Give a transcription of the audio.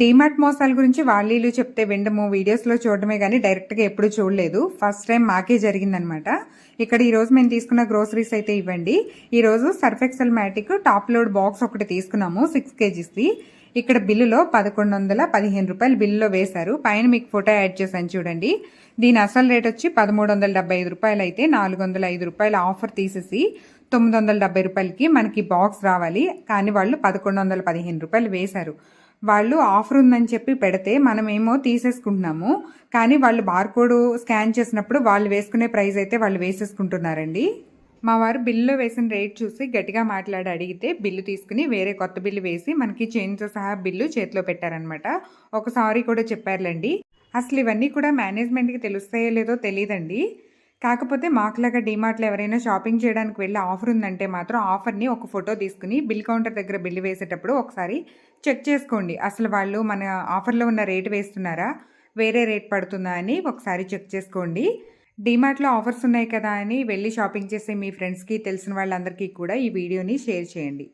డీమార్ట్ మోసాల గురించి వాళ్ళు చెప్తే వినడము వీడియోస్లో చూడడమే కానీ డైరెక్ట్గా ఎప్పుడు చూడలేదు. ఫస్ట్ టైం మాకే జరిగిందనమాట. ఇక్కడ ఈరోజు మేము తీసుకున్న గ్రోసరీస్ అయితే ఇవ్వండి. ఈ రోజు Surf Excel Matic top load box ఒకటి తీసుకున్నాము సిక్స్ కేజీస్ది. ఇక్కడ బిల్లులో పదకొండు వందల పదిహేను రూపాయలు బిల్లులో వేశారు. పైన మీకు ఫోటో యాడ్ చేశాను చూడండి. దీని అసలు రేట్ వచ్చి పదమూడు వందల డెబ్బై ఐదు రూపాయలు అయితే నాలుగు వందల ఐదు రూపాయల ఆఫర్ తీసేసి తొమ్మిది వందల డెబ్బై రూపాయలకి మనకి బాక్స్ రావాలి. కానీ వాళ్ళు పదకొండు వందల పదిహేను రూపాయలు వేశారు. వాళ్ళు ఆఫర్ ఉందని చెప్పి పెడితే మనమేమో తీసేసుకుంటున్నాము. కానీ వాళ్ళు బార్కోడ్ స్కాన్ చేసినప్పుడు వాళ్ళు వేసుకునే ప్రైస్ అయితే వాళ్ళు వేసేసుకుంటున్నారండి. మా వారు బిల్లులో వేసిన రేట్ చూసి గట్టిగా మాట్లాడి అడిగితే బిల్లు తీసుకుని వేరే కొత్త బిల్లు వేసి మనకి చేంజ్తో సహా బిల్లు చేతిలో పెట్టారనమాట ఒకసారి కూడా చెప్పారులేండి. అసలు ఇవన్నీ కూడా మేనేజ్మెంట్కి తెలుస్తాయో లేదో తెలియదండి కాకపోతే మాకులాగా డిమార్ట్లో ఎవరైనా షాపింగ్ చేయడానికి వెళ్ళి ఆఫర్ ఉందంటే మాత్రం ఆఫర్ని ఒక ఫోటో తీసుకుని బిల్ కౌంటర్ దగ్గర బిల్లు వేసేటప్పుడు ఒకసారి చెక్ చేసుకోండి. అసలు వాళ్ళు మన ఆఫర్లో ఉన్న రేటు వేస్తున్నారా? వేరే రేట్ పడుతుందా అని ఒకసారి చెక్ చేసుకోండి. డిమార్ట్లో ఆఫర్స్ ఉన్నాయి కదా అని వెళ్ళి షాపింగ్ చేసే మీ ఫ్రెండ్స్కి తెలిసిన వాళ్ళందరికీ కూడా ఈ వీడియోని షేర్ చేయండి.